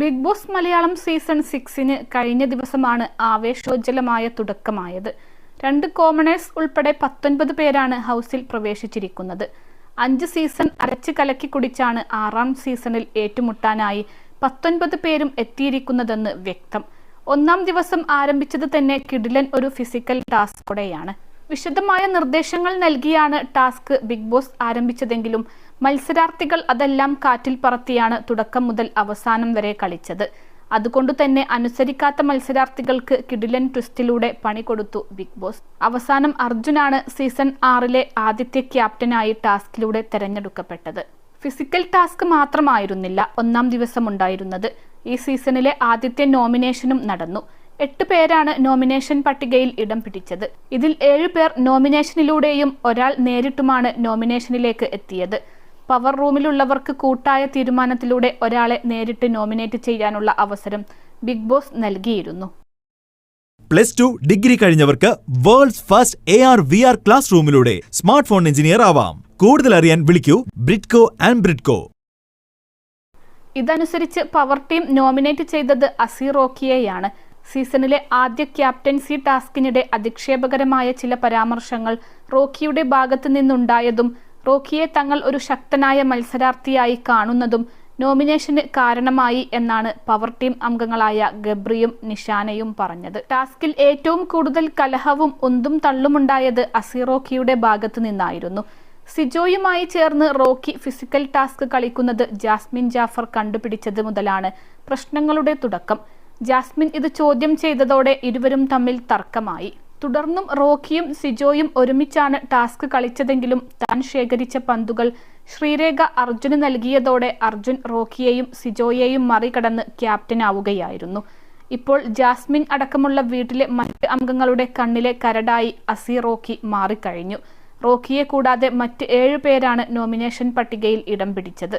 Big boss Malayalam season സിക്സിന് കഴിഞ്ഞ ദിവസമാണ് ആവേശോജ്വലമായ തുടക്കമായത്. രണ്ട് കോമണേഴ്സ് ഉൾപ്പെടെ പത്തൊൻപത് പേരാണ് ഹൗസിൽ പ്രവേശിച്ചിരിക്കുന്നത്. അഞ്ച് സീസൺ അരച്ച് കലക്കി കുടിച്ചാണ് ആറാം സീസണിൽ ഏറ്റുമുട്ടാനായി പത്തൊൻപത് പേരും എത്തിയിരിക്കുന്നതെന്ന് വ്യക്തം. ഒന്നാം ദിവസം ആരംഭിച്ചത് തന്നെ കിടിലൻ ഒരു ഫിസിക്കൽ ടാസ്കോടെയാണ്. വിശദമായ നിർദ്ദേശങ്ങൾ നൽകിയാണ് ടാസ്ക് ബിഗ് ബോസ് ആരംഭിച്ചതെങ്കിലും മത്സരാർത്ഥികൾ അതെല്ലാം കാറ്റിൽ പറത്തിയാണ് തുടക്കം മുതൽ അവസാനം വരെ കളിച്ചത്. അതുകൊണ്ടു തന്നെ അനുസരിക്കാത്ത മത്സരാർത്ഥികൾക്ക് കിടിലൻ ട്വിസ്റ്റിലൂടെ പണി കൊടുത്തു ബിഗ് ബോസ്. അവസാനം അർജുനാണ് സീസൺ ആറിലെ ആദ്യത്തെ ക്യാപ്റ്റനായി ടാസ്കിലൂടെ തെരഞ്ഞെടുക്കപ്പെട്ടത്. ഫിസിക്കൽ ടാസ്ക് മാത്രമായിരുന്നില്ല ഒന്നാം ദിവസം ഉണ്ടായിരുന്നത്. ഈ സീസണിലെ ആദ്യത്തെ നോമിനേഷനും നടന്നു. എട്ട് പേരാണ് നോമിനേഷൻ പട്ടികയിൽ ഇടം പിടിച്ചത്. ഇതിൽ ഏഴ് പേർ നോമിനേഷനിലൂടെയും ഒരാൾ നേരിട്ടുമാണ് നോമിനേഷനിലേക്ക് എത്തിയത്. പവർ റൂമിലുള്ളവർക്ക് കൂട്ടായ തീരുമാനത്തിലൂടെ ഒരാളെ നേരിട്ട് നോമിനേറ്റ് ചെയ്യാനുള്ള അവസരം ബിഗ് ബോസ് നൽകിയിരുന്നു. Plus two degree കഴിഞ്ഞവർക്ക് world's first A R V R class റൂമിലൂടെ smart phone engineer ആവാം. കൂടുതൽ അറിയാൻ വിളിക്കൂ ബ്രിഡ്കോ ആൻഡ് ബ്രിഡ്കോ. ഇതനുസരിച്ച് പവർ ടീം നോമിനേറ്റ് ചെയ്തത് അസിറോക്കിയെയാണ് സീസണിലെ ആദ്യ ക്യാപ്റ്റൻസി ടാസ്കിനിടെ അധിക്ഷേപകരമായ ചില പരാമർശങ്ങൾ റോക്കിയുടെ ഭാഗത്തു നിന്നുണ്ടായതും റോക്കിയെ തങ്ങൾ ഒരു ശക്തനായ മത്സരാർത്ഥിയായി കാണുന്നതും നോമിനേഷന് കാരണമായി എന്നാണ് പവർ ടീം അംഗങ്ങളായ ഗബ്രിയും നിഷാനയും പറഞ്ഞത്. ടാസ്കിൽ ഏറ്റവും കൂടുതൽ കലഹവും ഉന്തും തള്ളുമുണ്ടായത് അസിറോക്കിയുടെ ഭാഗത്തു നിന്നായിരുന്നു. സിജോയുമായി ചേർന്ന് റോക്കി ഫിസിക്കൽ ടാസ്ക് കളിക്കുന്നത് ജാസ്മിൻ ജാഫർ കണ്ടുപിടിച്ചത് മുതലാണ് പ്രശ്നങ്ങളുടെ തുടക്കം. ജാസ്മിൻ ഇത് ചോദ്യം ചെയ്തതോടെ ഇരുവരും തമ്മിൽ തർക്കമായി. തുടർന്നും റോക്കിയും സിജോയും ഒരുമിച്ചാണ് ടാസ്ക് കളിച്ചതെങ്കിലും താൻ ശേഖരിച്ച പന്തുകൾ ശ്രീരേഖ അർജുന് നൽകിയതോടെ അർജുൻ റോക്കിയെയും സിജോയെയും മറികടന്ന് ക്യാപ്റ്റനാവുകയായിരുന്നു. ഇപ്പോൾ ജാസ്മിൻ അടക്കമുള്ള വീട്ടിലെ മറ്റ് അംഗങ്ങളുടെ കണ്ണിലെ കരടായി അസി റോക്കി മാറിക്കഴിഞ്ഞു. റോക്കിയെ കൂടാതെ മറ്റ് ഏഴ് പേരാണ് നോമിനേഷൻ പട്ടികയിൽ ഇടം പിടിച്ചത്.